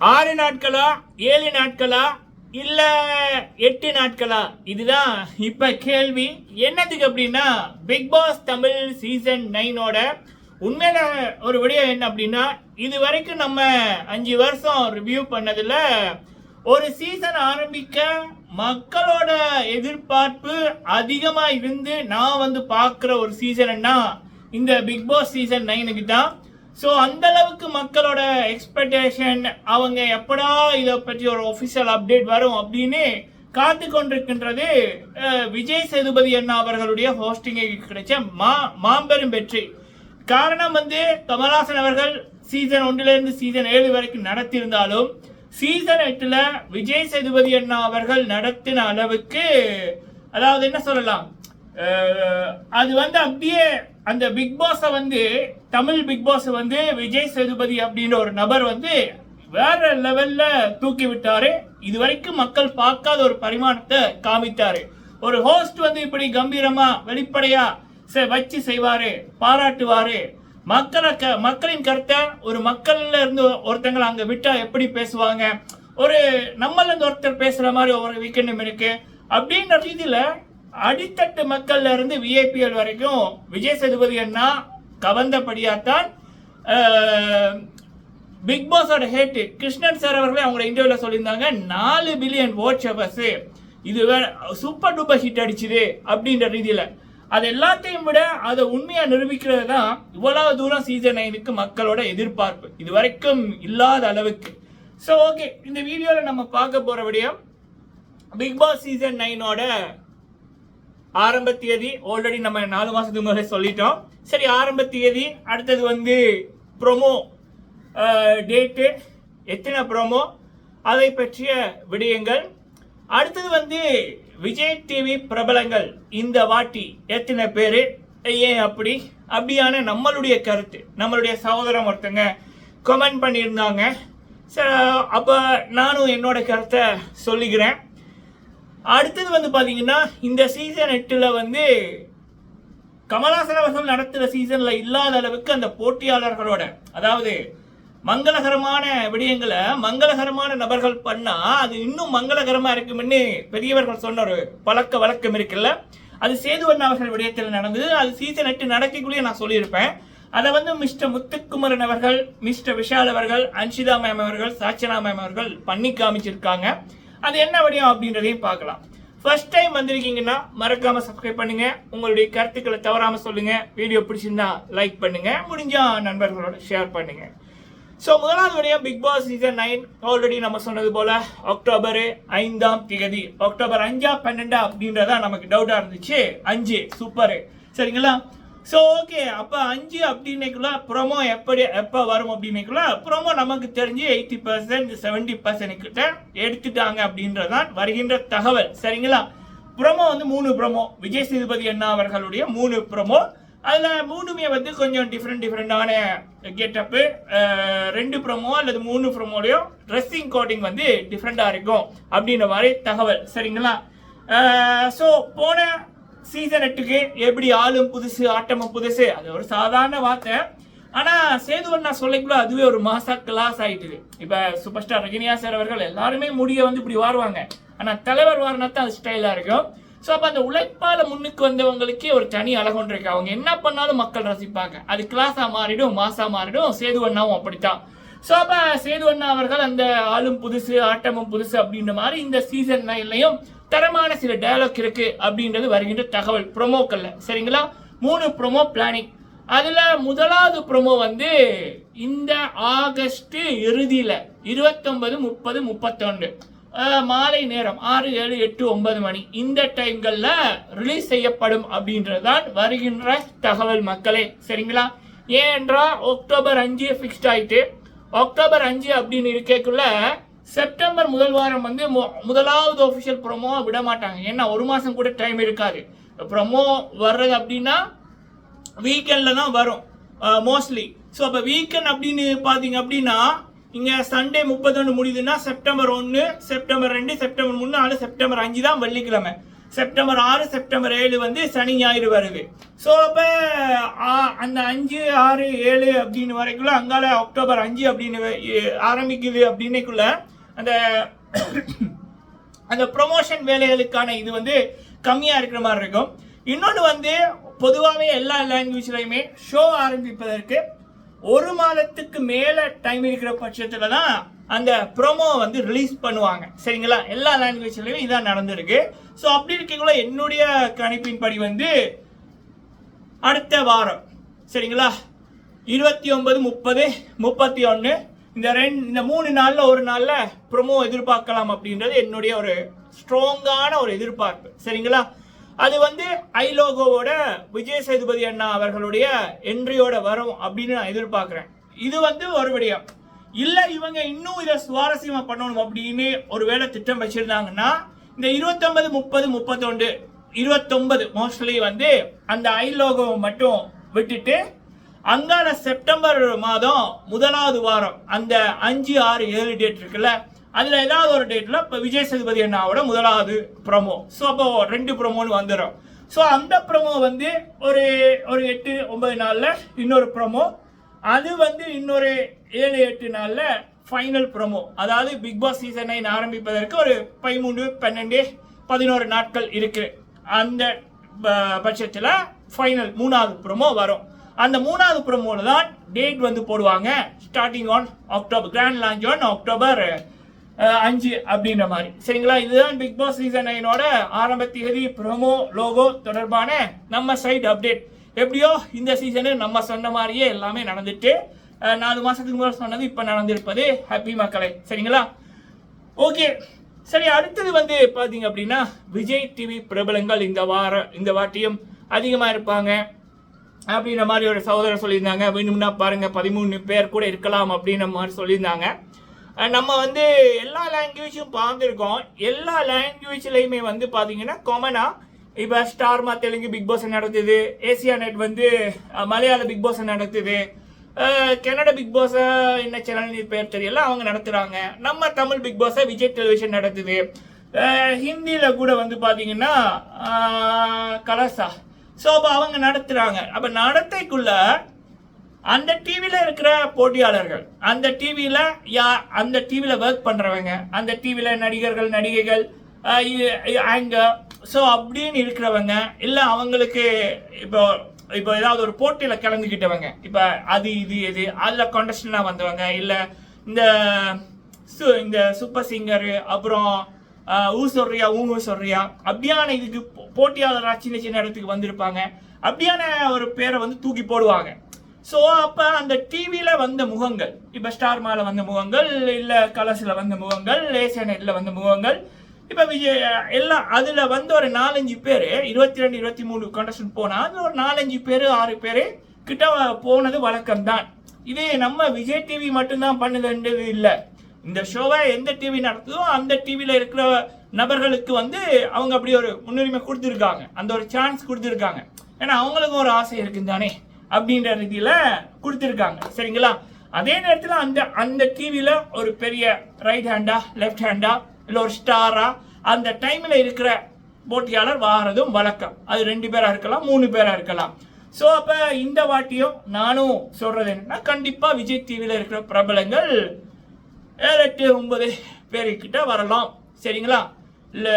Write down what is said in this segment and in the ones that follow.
ஆறு நாட்களா ஏழு நாட்களா இல்ல எட்டு நாட்களா? இதுதான் இப்ப கேள்வி. என்னதுக்கு அப்படின்னா பிக் பாஸ் தமிழ் சீசன் நைனோட உண்மையில ஒரு விடயம் என்ன அப்படின்னா இது வரைக்கும் நம்ம அஞ்சு வருஷம் ரிவ்யூ பண்ணதுல ஒரு சீசன் ஆரம்பிக்க மக்களோட எதிர்பார்ப்பு அதிகமாக இருந்து நான் வந்து பார்க்குற ஒரு சீசன்னா இந்த பிக் பாஸ் சீசன் நைனுக்கு தான். ஸோ அந்த அளவுக்கு மக்களோட எக்ஸ்பெக்டேஷன் அவங்க எப்படா இதை பற்றி ஒரு ஒஃபிஷியல் அப்டேட் வரும் அப்படின்னு காத்து கொண்டிருக்கின்றது விஜய் சேதுபதி அண்ணா அவர்களுடைய ஹோஸ்டிங்கை கிடைச்ச மா மாபெரும் வெற்றி. காரணம் வந்து கமல்ஹாசன் அவர்கள் சீசன் ஒன்றிலிருந்து சீசன் ஏழு வரைக்கும் நடத்தியிருந்தாலும் சீசன் எட்டில் விஜய் சேதுபதி அண்ணா அவர்கள் நடத்தின அளவுக்கு அதாவது என்ன சொல்லலாம் அது வந்து அப்படியே அந்த பிக் பாஸை வந்து தமிழ் பிக் பாஸ் வந்து விஜய் சேதுபதி அப்படின்ற ஒரு நபர் வந்து வேற லெவல்ல தூக்கி விட்டாரு. இது வரைக்கும் மக்கள் பார்க்காத ஒரு பரிமாணத்தை காமித்தாரு. ஒரு ஹோஸ்ட் வந்து இப்படி கம்பீரமா வெளிப்படையா செ- வச்சு செய்வாரு பாராட்டுவாரு. மக்களை க மக்களின் கருத்தை ஒரு மக்கள்ல இருந்து ஒருத்தங்களை அங்க விட்டா எப்படி பேசுவாங்க? ஒரு நம்மள இருந்து ஒருத்தர் பேசுற மாதிரி ஒவ்வொரு வீக்கெண்டும் இருக்கு. அப்படின்ற ரீதியில அடித்தட்டு மக்கள்ல இருந்து விஐபிஎல் வரைக்கும் விஜய் சேதுபதி அண்ணா கவர்ந்தபடியாத்தான் பிக் பாஸோட ஹேட் கிருஷ்ணன் சார் அவர்களே அவங்களோட இன்டர்வியூவில் சொல்லியிருந்தாங்க. நாலு பில்லியன் வாட்ச் ஹவர்ஸ் இது சூப்பர் டூப்பர் ஹிட் அடிச்சுது அப்படின்ற ரீதியில். அது எல்லாத்தையும் விட அதை உண்மையாக நிரூபிக்கிறது தான் இவ்வளவு தூரம் சீசன் நைனுக்கு மக்களோட எதிர்பார்ப்பு. இது வரைக்கும் இல்லாத அளவுக்கு. ஸோ ஓகே இந்த வீடியோவில் நம்ம பார்க்க போகிற விடயம் பிக் பாஸ் சீசன் நைனோட ஆரம்ப தேதி ஆல்ரெடி நம்ம நாலு மாசத்துக்கு முன்னாடி சொல்லிட்டோம். சரி ஆரம்ப தேதி அடுத்தது வந்து ப்ரோமோ டேட்டு எத்தனை ப்ரோமோ அதை பற்றிய விடயங்கள். அடுத்தது வந்து விஜய் டிவி பிரபலங்கள் இந்த வாட்டி எத்தனை பேர் ஏன் அப்படி அப்படியான நம்மளுடைய கருத்து நம்மளுடைய சகோதரம் ஒருத்தங்க கமெண்ட் பண்ணியிருந்தாங்க. சரி அப்போ நானும் என்னோட கருத்தை சொல்லிக்கிறேன். அடுத்தது வந்து பார்த்தீங்கன்னா இந்த சீசன் எட்டில் வந்து கமலாசன் அவர்கள் நடத்துகிற சீசனில் இல்லாத அளவுக்கு அந்த போட்டியாளர்களோட அதாவது மங்களகரமான விடயங்களை மங்களகரமான நபர்கள் பண்ணால் அது இன்னும் மங்களகரமாக இருக்கும்னு பெரியவர்கள் சொன்ன ஒரு பழக்க வழக்கம் இருக்குல்ல? அது சேதுவண்ணா அவர்கள் விடயத்தில் நடந்தது. அது சீசன் எட்டு நடக்கக்குள்ளேயே நான் சொல்லியிருப்பேன். அதை வந்து மிஸ்டர் முத்துக்குமரன் அவர்கள் மிஸ்டர் விஷால் அவர்கள் அன்ஷிதா மேம் அவர்கள் சாச்சனா மேம் அவர்கள் பண்ணி காமிச்சிருக்காங்க. அது என்ன வடிவம் அப்படின்றதையும் பார்க்கலாம். ஃபர்ஸ்ட் டைம் வந்திருக்கீங்கன்னா மறக்காம சப்ஸ்கிரைப் பண்ணுங்க. உங்களுடைய கருத்துக்களை தவறாம சொல்லுங்க. வீடியோ பிடிச்சிருந்தா லைக் பண்ணுங்க. முடிஞ்சா நண்பர்களோட ஷேர் பண்ணுங்க. ஸோ முதலாவது வழியாக Bigg Boss season nine already நம்ம சொன்னது போல அக்டோபர் ஐந்தாம் திகதி அக்டோபர் அஞ்சா பன்னெண்டா அப்படின்றதா நமக்கு டவுட்டாக இருந்துச்சு. அஞ்சு சூப்பர் சரிங்களா? ஸோ ஓகே அப்போ அஞ்சு அப்படின்னைக்குள்ள ப்ரோமோ எப்படி எப்போ வரும் அப்படின்னைக்குள்ள ப்ரோமோ நமக்கு தெரிஞ்சு எயிட்டி பர்சன்ட் செவன்டி பர்சன்ட் கிட்ட எடுத்துட்டாங்க அப்படின்றதான் வருகின்ற தகவல். சரிங்களா? ப்ரோமோ வந்து மூணு ப்ரோமோ விஜய் சேதுபதி அண்ணா அவர்களுடைய மூணு ப்ரோமோ அதில் மூணுமே வந்து கொஞ்சம் டிஃப்ரெண்ட் டிஃப்ரெண்டான கெட்டப்பு ரெண்டு ப்ரோமோ அல்லது மூணு ப்ரோமோலையும் ட்ரெஸ்ஸிங் கோட்டிங் வந்து டிஃப்ரெண்ட்டாக இருக்கும் அப்படின்ற மாதிரி தகவல். சரிங்களா? ஸோ போன சீசன் எட்டுக்கு எப்படி ஆளும் புதுசு ஆட்டமும் புதுசு அது ஒரு சாதாரண வார்த்தை. ஆனா சேதுவண்ணா சொல்லிக்குள்ள அதுவே ஒரு மாசா கிளாஸ் ஆயிட்டுது. இப்ப சூப்பர் ஸ்டார் ரஜினியா சார் அவர்கள் எல்லாருமே முடிய வந்து இப்படி வாருவாங்க. ஆனா தலைவர் வாரினா தான் அது ஸ்டைலா இருக்கும். ஸோ அப்போ அந்த உழைப்பால் முன்னுக்கு வந்தவங்களுக்கே ஒரு தனி அழகொன்று இருக்கு. அவங்க என்ன பண்ணாலும் மக்கள் ரசிப்பாங்க. அது கிளாஸாக மாறிடும் மாசா மாறிடும். சேதுவண்ணாவும் அப்படித்தான். ஸோ அப்போ சேதுவண்ணா அவர்கள் அந்த ஆளும் புதுசு ஆட்டமும் புதுசு அப்படின்ற மாதிரி இந்த சீசன் நைன்லையும் தரமான சில டயலாக் இருக்கு அப்படின்றது வருகின்ற தகவல் ப்ரொமோக்கள்ல சரிங்களா? மூணு ப்ரொமோ பிளானிங் அதில் முதலாவது ப்ரோமோ வந்து இந்த ஆகஸ்ட் இறுதியில் இருபத்தொன்பது முப்பது முப்பத்தொன்று மாலை நேரம் ஆறு ஏழு எட்டு ஒன்பது மணி. இந்த டைம்களில் ரிலீஸ் செய்யப்படும் அப்படின்றதுதான் வருகின்ற தகவல் மக்களே. சரிங்களா? ஏன்றா அக்டோபர் அஞ்சு ஃபிக்ஸ்ட் ஆயிட்டு அக்டோபர் அஞ்சு அப்படின்னு இருக்கக்குள்ள செப்டம்பர் முதல் வாரம் வந்து முதலாவது ஒஃபிஷியல் ப்ரோமோ விட மாட்டாங்க. ஏன்னா ஒரு மாதம் கூட டைம் இருக்காது. ப்ரோமோ வர்றது அப்படின்னா வீக்கெண்டில் தான் வரும். மோஸ்ட்லி ஸோ அப்போ வீக்கெண்ட் அப்படின்னு பார்த்தீங்க அப்படின்னா இங்கே சண்டே முப்பத்தொன்று முடியுதுன்னா செப்டம்பர் ஒன்று செப்டம்பர் ரெண்டு செப்டம்பர் மூணு நாலு செப்டம்பர் அஞ்சு தான் வெள்ளிக்கிழமை. செப்டம்பர் ஆறு செப்டம்பர் ஏழு வந்து சனி ஞாயிறு வருது. ஸோ அப்போ அந்த அஞ்சு ஆறு ஏழு அப்படின்னு வரைக்குள்ள அங்கால அக்டோபர் அஞ்சு அப்படின்னு ஆரம்பிக்குது அப்படின்னுக்குள்ள அந்த அந்த ப்ரொமோஷன் வேலைகளுக்கான இது வந்து கம்மியாக இருக்கிற மாதிரி இருக்கும். இன்னொன்று வந்து பொதுவாகவே எல்லா லாங்குவேஜ்லையுமே ஷோ ஆரம்பிப்பதற்கு ஒரு மாதத்துக்கு மேலே டைம் இருக்கிற பட்சத்தில் தான் அந்த ப்ரோமோ வந்து ரிலீஸ் பண்ணுவாங்க. சரிங்களா? எல்லா லாங்குவேஜ்லையும் இதான் நடந்திருக்கு. ஸோ அப்படி இருக்கீங்களா என்னுடைய கணிப்பின்படி வந்து அடுத்த வாரம் சரிங்களா? இருபத்தி ஒன்பது முப்பது முப்பத்தி ஒன்று இந்த ரெண்டு இந்த மூணு நாளில் ஒரு நாளில் ப்ரொமோ எதிர்பார்க்கலாம் அப்படின்றது என்னுடைய ஒரு ஸ்ட்ராங்கான ஒரு எதிர்பார்ப்பு. சரிங்களா? அது வந்து ஐ லோகோவோட விஜய் சேதுபதி அண்ணா அவர்களுடைய என்ட்ரியோட வரும் அப்படின்னு நான் எதிர்பார்க்குறேன். இது வந்து ஒரு விடயம். இல்லை இவங்க இன்னும் இதை சுவாரஸ்யமாக பண்ணணும் அப்படின்னு ஒரு வேளை திட்டம் வச்சிருந்தாங்கன்னா இந்த இருபத்தொன்பது முப்பது முப்பத்தொன்று இருபத்தொன்பது மோஸ்ட்லி வந்து அந்த ஐ லோகோவை மட்டும் விட்டுட்டு அங்கான செப்டம்பர் மாதம் முதலாவது வாரம் அந்த அஞ்சு ஆறு ஏழு டேட் இருக்குல்ல அதில் ஏதாவது ஒரு டேட்டில் இப்போ விஜய் சேதுபதி அண்ணாவோட முதலாவது ப்ரமோ ஸோ அப்போ ரெண்டு ப்ரமோன்னு வந்துடும் ஸோ அந்த ப்ரமோ வந்து ஒரு ஒரு எட்டு ஒன்பது நாளில் இன்னொரு ப்ரமோ அது வந்து இன்னொரு ஏழு எட்டு நாளில் ஃபைனல் ப்ரோமோ அதாவது பிக் பாஸ் சீசன் நைன் ஆரம்பிப்பதற்கு ஒரு பதிமூணு பன்னெண்டு பதினோரு நாட்கள் இருக்கு. அந்த பட்சத்தில் ஃபைனல் மூணாவது ப்ரோமோ வரும். அந்த மூணாவது ப்ரொமோவில் தான் டேட் வந்து போடுவாங்க. Starting on October grand launch on October அஞ்சு அப்படின்ற மாதிரி. சரிங்களா? இதுதான் பிக் பாஸ் சீசன் நைனோட ஆரம்ப தேதி ப்ரோமோ லோகோ தொடர்பான நம்ம சைட் அப்டேட் எப்படியோ இந்த சீசனு நம்ம சொன்ன மாதிரியே எல்லாமே நடந்துட்டு நாலு மாதத்துக்கு முன்னாடி சொன்னது இப்போ நடந்திருப்பது ஹாப்பி மக்களை. சரிங்களா? ஓகே சரி அடுத்தது வந்து பார்த்தீங்க அப்படின்னா விஜய் டிவி பிரபலங்கள் இந்த வாரம் இந்த வாட்டியும் அதிகமாக இருப்பாங்க. அப்படின்ற மாதிரி ஒரு சகோதரர் சொல்லியிருந்தாங்க. வேணும்னா பாருங்கள் பதிமூணு பேர் கூட இருக்கலாம் அப்படின்ற மாதிரி சொல்லியிருந்தாங்க. நம்ம வந்து எல்லா லாங்குவேஜும் பார்த்துருக்கோம். எல்லா லாங்குவேஜ்லையுமே வந்து பார்த்தீங்கன்னா காமனாக இப்போ ஸ்டார்மா தெலுங்கு பிக் பாஸ் நடத்துது ஏசியா நெட் வந்து மலையாள பிக் பாஸ் நடத்துது கனடா பிக் பாஸ் என்ன சேனல் பேர் தெரியல அவங்க நடத்துகிறாங்க நம்ம தமிழ் பிக் பாஸை விஜய் டெலிவிஷன் நடத்துது. ஹிந்தியில் ஹிந்தியில கூட வந்து பார்த்தீங்கன்னா கலர்ஸா ஸோ அப்போ அவங்க நடத்துகிறாங்க அப்போ நடத்தைக்குள்ள அந்த டிவியில் இருக்கிற போட்டியாளர்கள் அந்த டிவியில் யா அந்த டிவியில் ஒர்க் பண்ணுறவங்க அந்த டிவியில் நடிகர்கள் நடிகைகள் ஆங்கர் ஸோ அப்படின்னு இருக்கிறவங்க இல்லை அவங்களுக்கு இப்போ இப்போ ஏதாவது ஒரு போட்டியில் கலந்துக்கிட்டவங்க இப்போ அது இது இது அதில் கான்டெஸ்டண்டாக வந்தவங்க இல்லை இந்த சு- இந்த சூப்பர் சிங்கரு அப்புறம் ஊ சொல்றியா ஊ சொல்றியா அப்படியான இதுக்கு போட்டியாளராக சின்ன சின்ன இடத்துக்கு வந்திருப்பாங்க அப்படியான ஒரு பேரை வந்து தூக்கி போடுவாங்க. ஸோ அப்போ அந்த டிவியில் வந்த முகங்கள் இப்போ ஸ்டார் மால வந்த முகங்கள் இல்லை கலர்ஸில் வந்த முகங்கள் ஏசியா வந்த முகங்கள் இப்போ விஜய் எல்லாம் அதில் வந்து ஒரு நாலஞ்சு பேர் இருபத்தி ரெண்டு இருபத்தி மூணு கண்டஸ்டன் போனால் அதில் ஒரு நாலஞ்சு பேர் ஆறு பேர் கிட்ட போனது வழக்கம்தான். இதே நம்ம விஜய் டிவி மட்டும்தான் பண்ணுதுன்றது இல்லை. இந்த ஷோவை எந்த டிவி நடத்துதோ அந்த டிவியில் இருக்கிற நபர்களுக்கு வந்து அவங்க அப்படி ஒரு முன்னுரிமை கொடுத்துருக்காங்க. அந்த ஒரு சான்ஸ் கொடுத்துருக்காங்க. ஏன்னா அவங்களுக்கும் ஒரு ஆசை இருக்குது தானே அப்படின்ற ரீதியில் கொடுத்துருக்காங்க. சரிங்களா? அதே நேரத்தில் அந்த அந்த டிவியில் ஒரு பெரிய ரைட் ஹேண்டா லெஃப்ட் ஹேண்டா இல்லை ஒரு ஸ்டாரா அந்த டைமில் இருக்கிற போட்டியாளர் வாரதும் வழக்கம். அது ரெண்டு பேராக இருக்கலாம் மூணு பேராக இருக்கலாம். ஸோ அப்போ இந்த வாட்டியும் நானும் சொல்கிறது என்னன்னா கண்டிப்பாக விஜய் டிவியில் இருக்கிற பிரபலங்கள் ஏழு எட்டு ஒன்பது பேருக்கிட்ட வரலாம். சரிங்களா? இல்லை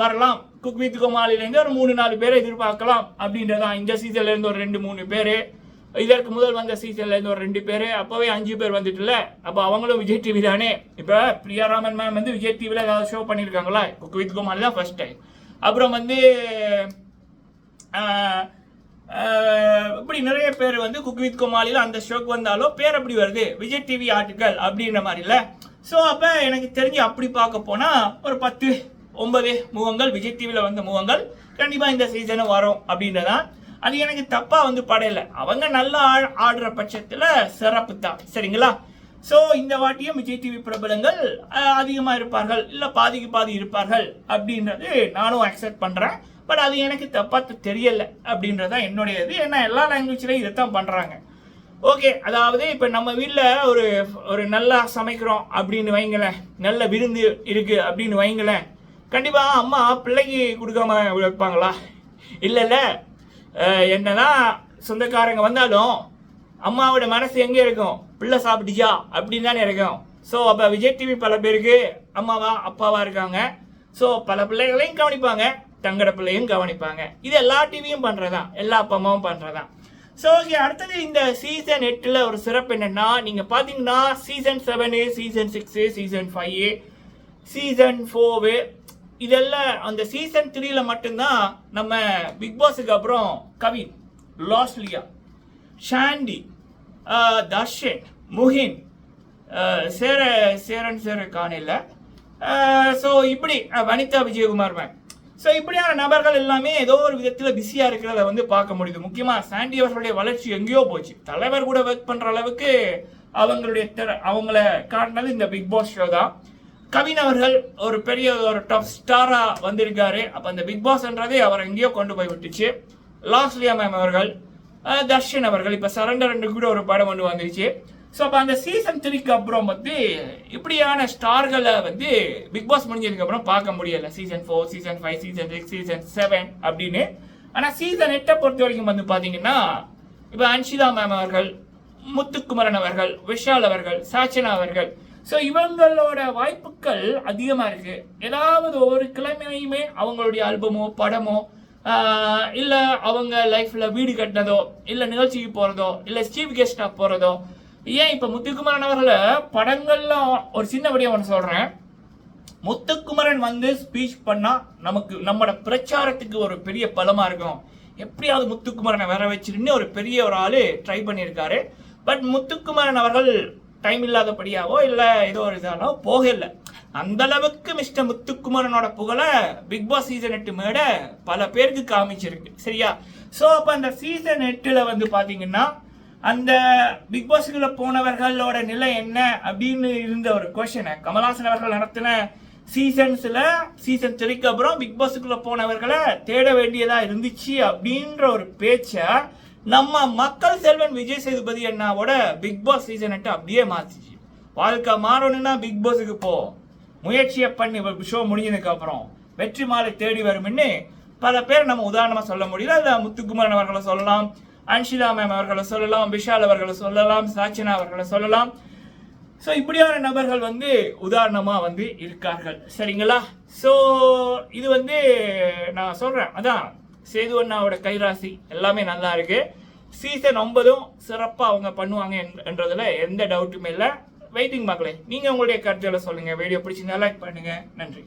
வரலாம். குக் வித் கோமாளிலேருந்து ஒரு மூணு நாலு பேரை எதிர்பார்க்கலாம் அப்படின்றதான் இந்த சீசன்லேருந்து ஒரு ரெண்டு மூணு பேர் இதற்கு முதல் வந்த சீசன்லேருந்து ஒரு ரெண்டு பேர் அப்போவே அஞ்சு பேர் வந்துட்டுல அப்போ அவங்களும் விஜய் டிவி தானே? இப்போ பிரியாராமன் மேம் வந்து விஜய் டிவியில் ஏதாவது ஷோ பண்ணியிருக்காங்களா குக் வித் கோமாளி தான் ஃபர்ஸ்ட் டைம் அப்புறம் வந்து இப்படி நிறைய பேர் வந்து குக் வித் கோமாளியில் அந்த ஷோக்கு வந்தாலும் பேர் அப்படி வருது? விஜய் டிவி ஆர்டிக்கல் அப்படின்ற மாதிரில ஸோ அப்போ எனக்கு தெரிஞ்சு அப்படி பார்க்க போனால் ஒரு பத்து ஒன்பது முகங்கள் விஜய் டிவியில் வந்த முகங்கள் கண்டிப்பாக இந்த சீசனும் வரும் அப்படின்றதான் அது எனக்கு தப்பாக வந்து படையல. அவங்க நல்லா ஆ- ஆடுற பட்சத்தில் சிறப்பு தான். சரிங்களா? ஸோ இந்த வாட்டியும் விஜய் டிவி பிரபலங்கள் அதிகமாக இருப்பார்கள். இல்லை பாதிக்கு பாதி இருப்பார்கள் அப்படின்றது நானும் அக்செப்ட் பண்ணுறேன் பட் அது எனக்கு தப்பாக தெரியல தான் என்னுடைய இது ஏன்னா எல்லா லாங்குவேஜ்லையும் இதைத்தான் பண்ணுறாங்க ஓகே அதாவது இப்போ நம்ம வீட்டில் ஒரு ஒரு நல்லா சமைக்கிறோம் அப்படின்னு வைங்களேன். நல்ல விருந்து இருக்குது அப்படின்னு வைங்களேன். கண்டிப்பாக அம்மா பிள்ளைக்கு கொடுக்காம வைப்பாங்களா? இல்லைல்ல என்னதான் சொந்தக்காரங்க வந்தாலும் அம்மாவோட மனசு எங்கே இருக்கும்? பிள்ளை சாப்பிட்டுச்சா அப்படின்னு தானே இருக்கும். ஸோ அப்போ விஜய் டிவி பல பேருக்கு அம்மாவா அப்பாவா இருக்காங்க. ஸோ பல பிள்ளைகளையும் கவனிப்பாங்க தங்கட பிள்ளையும் கவனிப்பாங்க. இது எல்லா டிவியும் பண்ணுறதான் எல்லா அப்பா அம்மாவும் பண்ணுறதான் ஸோ ஓகே அடுத்தது இந்த சீசன் எட்டில் ஒரு சிறப்பு என்னென்னா நீங்கள் பார்த்தீங்கன்னா season seven season six season five season four இதெல்லாம் அந்த சீசன் த்ரீல மட்டும்தான் நம்ம பிக் பாஸுக்கு அப்புறம் கவின் லாஸ்லியா ஷாண்டி தர்ஷன் முஹின் சேர சேரன் சேர காணில ஸோ இப்படி வனிதா விஜயகுமார் மேம் ஸோ இப்படியான நபர்கள் எல்லாமே ஏதோ ஒரு விதத்தில் பிஸியாக இருக்கிறத வந்து பார்க்க முடியுது. முக்கியமாக சாண்டி அவர்களுடைய வளர்ச்சி எங்கேயோ போச்சு. தலைவர் கூட ஒர்க் பண்ணுற அளவுக்கு அவங்களுடைய திற- அவங்கள காட்டினது இந்த பிக் பாஸ் ஷோ தான். கவின் அவர்கள் ஒரு பெரிய ஒரு டாப் ஸ்டாரா வந்திருக்காரு. அப்ப அந்த பிக் பாஸ்ன்றதே அவரை எங்கேயோ கொண்டு போய் விட்டுச்சு. லாஸ்லியா மேம் அவர்கள் தர்ஷன் அவர்கள் இப்ப சரண்டர் ரெண்டு கூட ஒரு படம் ஒன்று வந்துருச்சு ஸோ அப்போ அந்த சீசன் த்ரீக்கு அப்புறம் வந்து இப்படியான ஸ்டார்களை வந்து பிக் பாஸ் முடிஞ்சதுக்கப்புறம் பார்க்க முடியலை. Season four season five season six season seven அப்படின்னு. ஆனால் சீசன் எட்டை பொறுத்த வரைக்கும் வந்து பார்த்தீங்கன்னா இப்போ அன்ஷிதா மேம் அவர்கள் முத்துக்குமரன் அவர்கள் விஷால் அவர்கள் சாச்சனா அவர்கள் ஸோ இவங்களோட வாய்ப்புகள் அதிகமாக இருக்குது ஏதாவது ஒரு கிழமையுமே அவங்களுடைய ஆல்பமோ படமோ இல்லை அவங்க லைஃப்பில் வீடு கட்டினதோ இல்லை நிகழ்ச்சிக்கு போகிறதோ இல்லை சீஃப் கெஸ்டாக போகிறதோ ஏன் இப்போ முத்துக்குமரன் அவர்களை படங்கள்லாம் ஒரு சின்ன விடயம் ஒன்று சொல்கிறேன் முத்துக்குமரன் வந்து ஸ்பீச் பண்ணால் நமக்கு நம்மளோட பிரச்சாரத்துக்கு ஒரு பெரிய பலமாக இருக்கும். எப்படியாவது முத்துக்குமரனை வர வச்சிருந்து ஒரு பெரிய ஒரு ஆள் ட்ரை பண்ணியிருக்காரு. பட் முத்துக்குமரன் அவர்கள் டைம் இல்லாதபடியாவோ இல்லை ஏதோ ஒரு இதாலோ போகல. அந்த அளவுக்கு மிஸ்டர் முத்துக்குமரனோட புகழை பிக் பாஸ் சீசன் எட்டு மேட பல பேருக்கு காமிச்சிருக்கு. சரியா? ஸோ அப்போ அந்த சீசன் எட்டில் வந்து பார்த்தீங்கன்னா அந்த பிக் பாஸுக்குள்ள போனவர்களோட நிலை என்ன அப்படின்னு இருந்த ஒரு கொஷனை கமல்ஹாசன் அவர்கள் நடத்தின சீசன்ஸில் சீசன் த்ரீக்கு அப்புறம் பிக் பாஸுக்குள்ளே போனவர்களை தேட வேண்டியதாக இருந்துச்சு அப்படின்ற ஒரு பேச்சை நம்ம மக்கள் செல்வன் விஜய் சேதுபதி அண்ணாவோட பிக் பாஸ் சீசன் எட்டு அப்படியே மாத்திச்சு. வாழ்க்கை மாறணும்னா பிக் பாஸுக்கு போ. முயற்சியை பண்ணி ஷோ முடிஞ்சதுக்கு அப்புறம். வெற்றி மாலை தேடி வரும்னு பல பேர் நம்ம உதாரணமா சொல்ல முடியல. அதுல முத்துக்குமரன் அவர்களை சொல்லலாம் அன்ஷிலா மேம் அவர்களை சொல்லலாம் விஷால் அவர்களை சொல்லலாம் சாச்சனா அவர்களை சொல்லலாம். ஸோ இப்படியான நபர்கள் வந்து உதாரணமாக வந்து இருக்கார்கள். சரிங்களா? ஸோ இது வந்து நான் சொல்கிறேன் அதான் சேது அண்ணாவோட கைராசி எல்லாமே நல்லா இருக்கு. சீசன் ஒன்பதும் சிறப்பாக அவங்க பண்ணுவாங்க என்- என்றதுல எந்த டவுட்டுமே இல்லை. வெயிட்டிங் மக்களே நீங்கள் உங்களுடைய கருத்துக்களை சொல்லுங்கள் வீடியோ பிடிச்சிருந்தா லைக் பண்ணுங்கள் நன்றி.